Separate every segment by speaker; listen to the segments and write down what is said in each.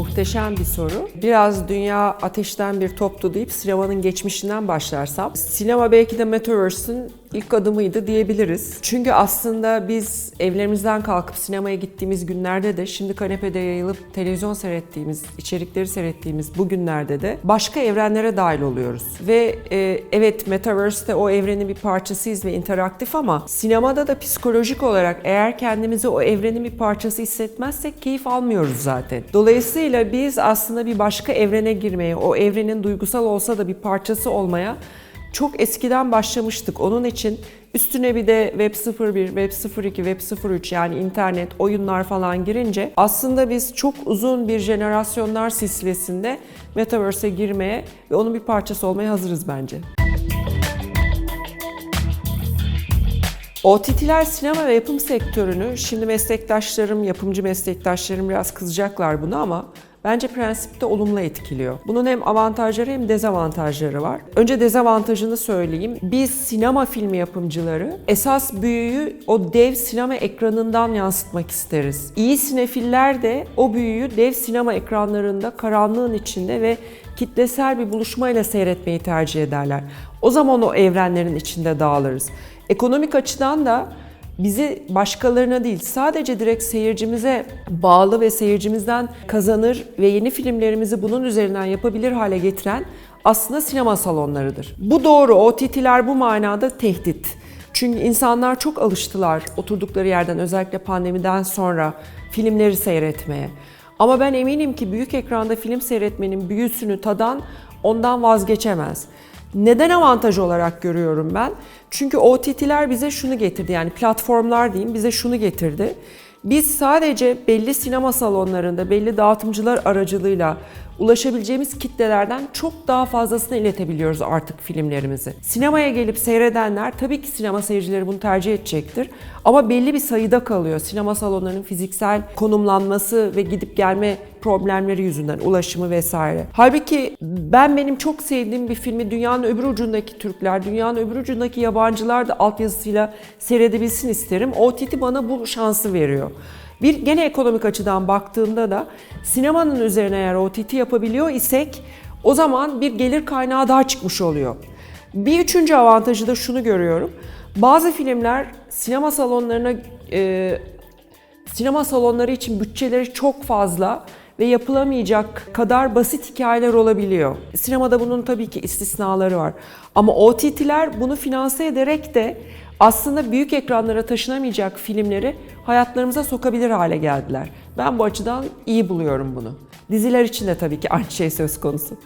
Speaker 1: muhteşem bir soru. Biraz dünya ateşten bir toptu deyip sinemanın geçmişinden başlarsam. Sinema belki de Metaverse'ün ilk adımıydı diyebiliriz. Çünkü aslında biz evlerimizden kalkıp sinemaya gittiğimiz günlerde de şimdi kanepede yayılıp televizyon seyrettiğimiz, içerikleri seyrettiğimiz bu günlerde de başka evrenlere dahil oluyoruz. Ve e, evet Metaverse'de o evrenin bir parçasıyız ve interaktif ama sinemada da psikolojik olarak eğer kendimizi o evrenin bir parçası hissetmezsek keyif almıyoruz zaten. Dolayısıyla biz aslında bir başka evrene girmeye, o evrenin duygusal olsa da bir parçası olmaya çok eskiden başlamıştık. Onun için üstüne bir de Web 01, Web 02, Web 03 yani internet, oyunlar falan girince aslında biz çok uzun bir jenerasyonlar silsilesinde Metaverse'e girmeye ve onun bir parçası olmaya hazırız bence. OTT'ler sinema ve yapım sektörünü, şimdi meslektaşlarım, yapımcı meslektaşlarım biraz kızacaklar bunu ama bence prensipte olumlu etkiliyor. Bunun hem avantajları hem dezavantajları var. Önce dezavantajını söyleyeyim. Biz sinema filmi yapımcıları esas büyüyü o dev sinema ekranından yansıtmak isteriz. İyi sinefiller de o büyüyü dev sinema ekranlarında karanlığın içinde ve kitlesel bir buluşmayla seyretmeyi tercih ederler. O zaman o evrenlerin içinde dağılırız. Ekonomik açıdan da bizi başkalarına değil sadece direkt seyircimize bağlı ve seyircimizden kazanır ve yeni filmlerimizi bunun üzerinden yapabilir hale getiren aslında sinema salonlarıdır. Bu doğru, OTT'ler bu manada tehdit. Çünkü insanlar çok alıştılar oturdukları yerden özellikle pandemiden sonra filmleri seyretmeye. Ama ben eminim ki büyük ekranda film seyretmenin büyüsünü tadan ondan vazgeçemez. Neden avantaj olarak görüyorum ben? Çünkü OTT'ler bize şunu getirdi yani platformlar diyeyim bize şunu getirdi. Biz sadece belli sinema salonlarında, belli dağıtımcılar aracılığıyla ulaşabileceğimiz kitlelerden çok daha fazlasını iletebiliyoruz artık filmlerimizi. Sinemaya gelip seyredenler tabii ki sinema seyircileri bunu tercih edecektir. Ama belli bir sayıda kalıyor. Sinema salonlarının fiziksel konumlanması ve gidip gelme problemleri yüzünden ulaşımı vesaire. Halbuki ben benim çok sevdiğim bir filmi dünyanın öbür ucundaki Türkler, dünyanın öbür ucundaki yabancılar da altyazısıyla seyredebilsin isterim. OTT bana bu şansı veriyor. Bir gene ekonomik açıdan baktığımda da sinemanın üzerine eğer OTT yapabiliyor isek o zaman bir gelir kaynağı daha çıkmış oluyor. Bir üçüncü avantajı da şunu görüyorum. Bazı filmler sinema salonlarına e, sinema salonları için bütçeleri çok fazla ve yapılamayacak kadar basit hikayeler olabiliyor. Sinemada bunun tabii ki istisnaları var. Ama OTT'ler bunu finanse ederek de aslında büyük ekranlara taşınamayacak filmleri hayatlarımıza sokabilir hale geldiler. Ben bu açıdan iyi buluyorum bunu. Diziler için de tabii ki aynı şey söz konusu.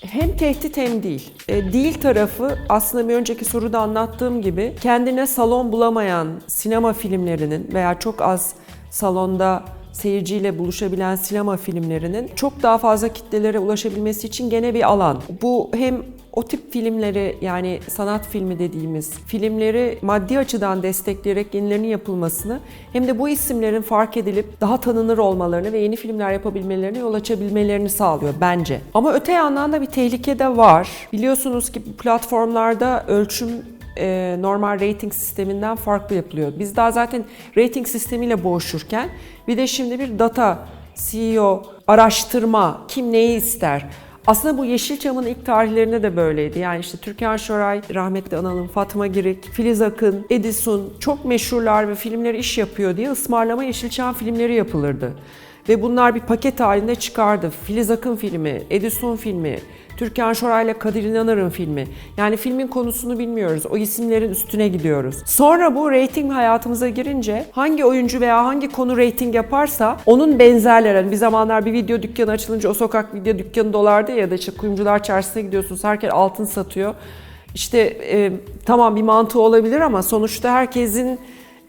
Speaker 1: Hem tehdit hem değil. E, değil tarafı aslında bir önceki soruda anlattığım gibi kendine salon bulamayan sinema filmlerinin veya çok az salonda seyirciyle buluşabilen sinema filmlerinin çok daha fazla kitlelere ulaşabilmesi için gene bir alan. Bu hem o tip filmleri yani sanat filmi dediğimiz filmleri maddi açıdan destekleyerek yenilerinin yapılmasını hem de bu isimlerin fark edilip daha tanınır olmalarını ve yeni filmler yapabilmelerini yol açabilmelerini sağlıyor bence. Ama öte yandan da bir tehlike de var. Biliyorsunuz ki platformlarda ölçüm e, normal rating sisteminden farklı yapılıyor. Biz daha zaten rating sistemiyle boğuşurken bir de şimdi bir data, CEO, araştırma, kim neyi ister? Aslında bu Yeşilçam'ın ilk tarihlerinde de böyleydi. Yani işte Türkan Şoray, rahmetli analım Fatma Girik, Filiz Akın, Edison çok meşhurlar ve filmleri iş yapıyor diye ısmarlama Yeşilçam filmleri yapılırdı. Ve bunlar bir paket halinde çıkardı. Filiz Akın filmi, Edison filmi, Türkan Şoray ile Kadir İnanır'ın filmi. Yani filmin konusunu bilmiyoruz. O isimlerin üstüne gidiyoruz. Sonra bu rating hayatımıza girince hangi oyuncu veya hangi konu rating yaparsa onun benzerleri. Yani bir zamanlar bir video dükkanı açılınca o sokak video dükkanı dolardı ya da işte kuyumcular çarşısına gidiyorsunuz herkes altın satıyor. İşte e, tamam bir mantığı olabilir ama sonuçta herkesin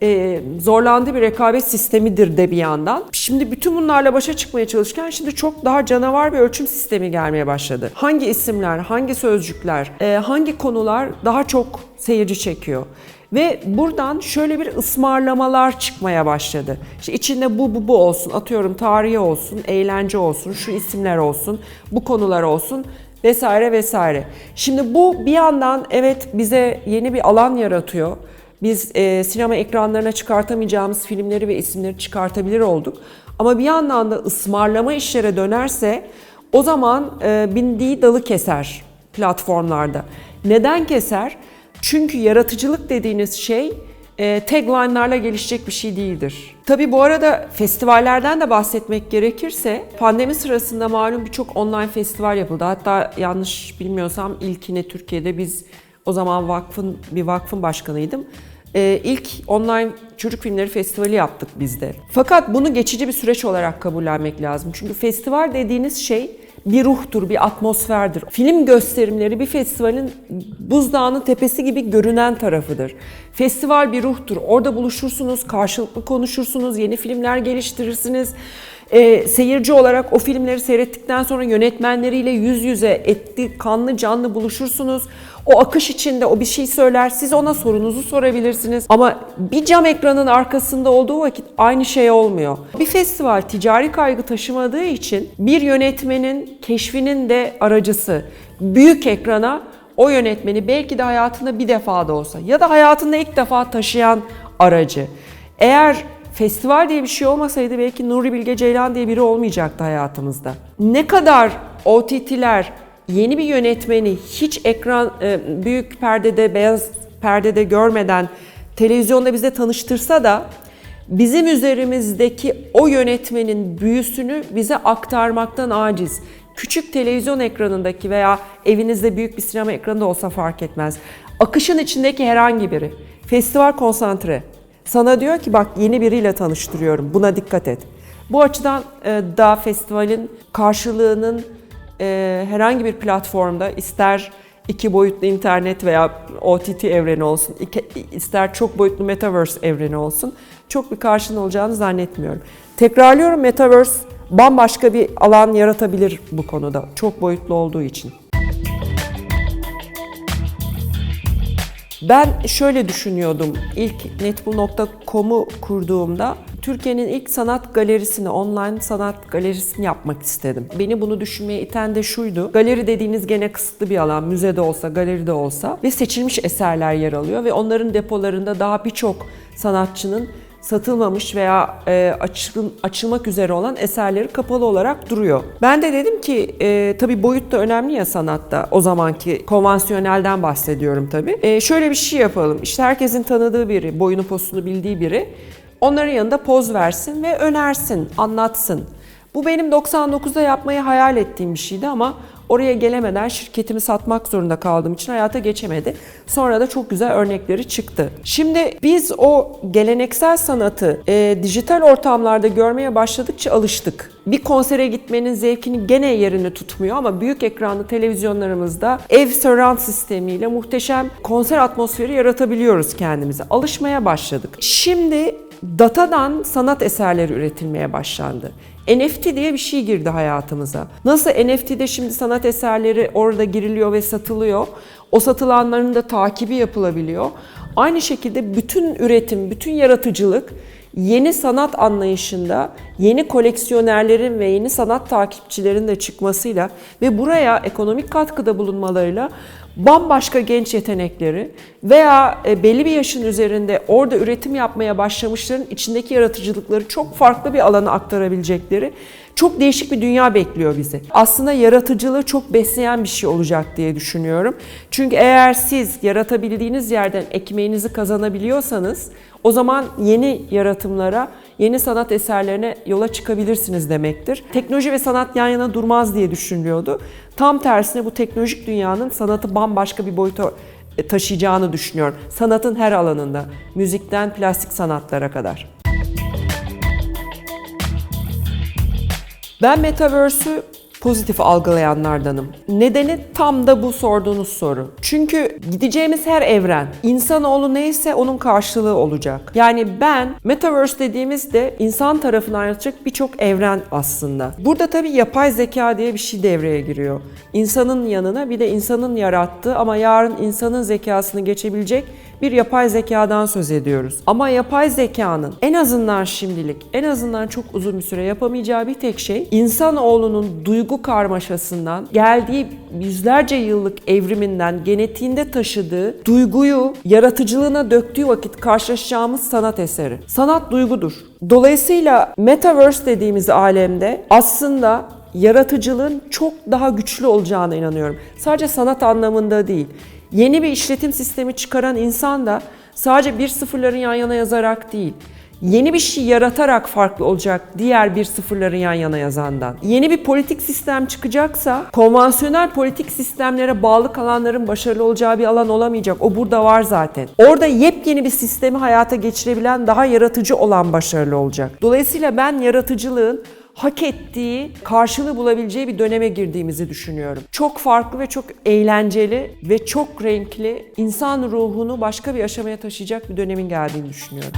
Speaker 1: e, zorlandığı bir rekabet sistemidir de bir yandan. Şimdi bütün bunlarla başa çıkmaya çalışırken şimdi çok daha canavar bir ölçüm sistemi gelmeye başladı. Hangi isimler, hangi sözcükler, e, hangi konular daha çok seyirci çekiyor? Ve buradan şöyle bir ısmarlamalar çıkmaya başladı. İşte içinde bu bu bu olsun, atıyorum tarihi olsun, eğlence olsun, şu isimler olsun, bu konular olsun vesaire vesaire. Şimdi bu bir yandan evet bize yeni bir alan yaratıyor Biz e, sinema ekranlarına çıkartamayacağımız filmleri ve isimleri çıkartabilir olduk. Ama bir yandan da ısmarlama işlere dönerse o zaman e, bindiği dalı keser platformlarda. Neden keser? Çünkü yaratıcılık dediğiniz şey e, tagline'larla gelişecek bir şey değildir. Tabii bu arada festivallerden de bahsetmek gerekirse pandemi sırasında malum birçok online festival yapıldı. Hatta yanlış bilmiyorsam ilkini Türkiye'de biz o zaman vakfın bir vakfın başkanıydım. Ee, ilk online çocuk filmleri festivali yaptık biz de. Fakat bunu geçici bir süreç olarak kabullenmek lazım. Çünkü festival dediğiniz şey bir ruhtur, bir atmosferdir. Film gösterimleri bir festivalin buzdağının tepesi gibi görünen tarafıdır. Festival bir ruhtur. Orada buluşursunuz, karşılıklı konuşursunuz, yeni filmler geliştirirsiniz. Ee, seyirci olarak o filmleri seyrettikten sonra yönetmenleriyle yüz yüze etli, kanlı canlı buluşursunuz. O akış içinde o bir şey söyler, siz ona sorunuzu sorabilirsiniz. Ama bir cam ekranın arkasında olduğu vakit aynı şey olmuyor. Bir festival ticari kaygı taşımadığı için bir yönetmenin keşfinin de aracısı. Büyük ekrana o yönetmeni belki de hayatında bir defa da olsa ya da hayatında ilk defa taşıyan aracı. Eğer festival diye bir şey olmasaydı belki Nuri Bilge Ceylan diye biri olmayacaktı hayatımızda. Ne kadar OTT'ler yeni bir yönetmeni hiç ekran e, büyük perdede beyaz perdede görmeden televizyonda bize tanıştırsa da bizim üzerimizdeki o yönetmenin büyüsünü bize aktarmaktan aciz. Küçük televizyon ekranındaki veya evinizde büyük bir sinema ekranı da olsa fark etmez. Akışın içindeki herhangi biri. Festival konsantre. Sana diyor ki bak yeni biriyle tanıştırıyorum. Buna dikkat et. Bu açıdan e, da festivalin karşılığının e, herhangi bir platformda ister iki boyutlu internet veya OTT evreni olsun, ister çok boyutlu metaverse evreni olsun çok bir karşılığın olacağını zannetmiyorum. Tekrarlıyorum metaverse bambaşka bir alan yaratabilir bu konuda çok boyutlu olduğu için. Ben şöyle düşünüyordum. İlk netbul.com'u kurduğumda Türkiye'nin ilk sanat galerisini, online sanat galerisini yapmak istedim. Beni bunu düşünmeye iten de şuydu. Galeri dediğiniz gene kısıtlı bir alan, müzede olsa, galeride olsa ve seçilmiş eserler yer alıyor ve onların depolarında daha birçok sanatçının satılmamış veya e, açıl, açılmak üzere olan eserleri kapalı olarak duruyor. Ben de dedim ki e, tabii boyut da önemli ya sanatta o zamanki konvansiyonelden bahsediyorum tabii. E, şöyle bir şey yapalım işte herkesin tanıdığı biri, boyunu posunu bildiği biri onların yanında poz versin ve önersin, anlatsın. Bu benim 99'da yapmayı hayal ettiğim bir şeydi ama oraya gelemeden şirketimi satmak zorunda kaldığım için hayata geçemedi. Sonra da çok güzel örnekleri çıktı. Şimdi biz o geleneksel sanatı e, dijital ortamlarda görmeye başladıkça alıştık. Bir konsere gitmenin zevkini gene yerini tutmuyor ama büyük ekranlı televizyonlarımızda ev surround sistemiyle muhteşem konser atmosferi yaratabiliyoruz kendimize. Alışmaya başladık. Şimdi datadan sanat eserleri üretilmeye başlandı. NFT diye bir şey girdi hayatımıza. Nasıl NFT'de şimdi sanat eserleri orada giriliyor ve satılıyor. O satılanların da takibi yapılabiliyor. Aynı şekilde bütün üretim, bütün yaratıcılık yeni sanat anlayışında yeni koleksiyonerlerin ve yeni sanat takipçilerin de çıkmasıyla ve buraya ekonomik katkıda bulunmalarıyla bambaşka genç yetenekleri veya e, belli bir yaşın üzerinde orada üretim yapmaya başlamışların içindeki yaratıcılıkları çok farklı bir alana aktarabilecekleri çok değişik bir dünya bekliyor bizi. Aslında yaratıcılığı çok besleyen bir şey olacak diye düşünüyorum. Çünkü eğer siz yaratabildiğiniz yerden ekmeğinizi kazanabiliyorsanız o zaman yeni yaratımlara, yeni sanat eserlerine yola çıkabilirsiniz demektir. Teknoloji ve sanat yan yana durmaz diye düşünülüyordu. Tam tersine bu teknolojik dünyanın sanatı bambaşka bir boyuta e, taşıyacağını düşünüyorum. Sanatın her alanında, müzikten plastik sanatlara kadar. Ben Metaverse'ü pozitif algılayanlardanım. Nedeni tam da bu sorduğunuz soru. Çünkü gideceğimiz her evren, insanoğlu neyse onun karşılığı olacak. Yani ben Metaverse dediğimizde insan tarafından yaratacak birçok evren aslında. Burada tabii yapay zeka diye bir şey devreye giriyor. İnsanın yanına bir de insanın yarattığı ama yarın insanın zekasını geçebilecek bir yapay zekadan söz ediyoruz. Ama yapay zekanın en azından şimdilik, en azından çok uzun bir süre yapamayacağı bir tek şey insanoğlunun duygu karmaşasından geldiği yüzlerce yıllık evriminden genetiğinde taşıdığı duyguyu yaratıcılığına döktüğü vakit karşılaşacağımız sanat eseri. Sanat duygudur. Dolayısıyla metaverse dediğimiz alemde aslında yaratıcılığın çok daha güçlü olacağına inanıyorum. Sadece sanat anlamında değil. Yeni bir işletim sistemi çıkaran insan da sadece bir sıfırların yan yana yazarak değil, yeni bir şey yaratarak farklı olacak diğer bir sıfırları yan yana yazandan. Yeni bir politik sistem çıkacaksa konvansiyonel politik sistemlere bağlı kalanların başarılı olacağı bir alan olamayacak. O burada var zaten. Orada yepyeni bir sistemi hayata geçirebilen daha yaratıcı olan başarılı olacak. Dolayısıyla ben yaratıcılığın hak ettiği, karşılığı bulabileceği bir döneme girdiğimizi düşünüyorum. Çok farklı ve çok eğlenceli ve çok renkli, insan ruhunu başka bir aşamaya taşıyacak bir dönemin geldiğini düşünüyorum.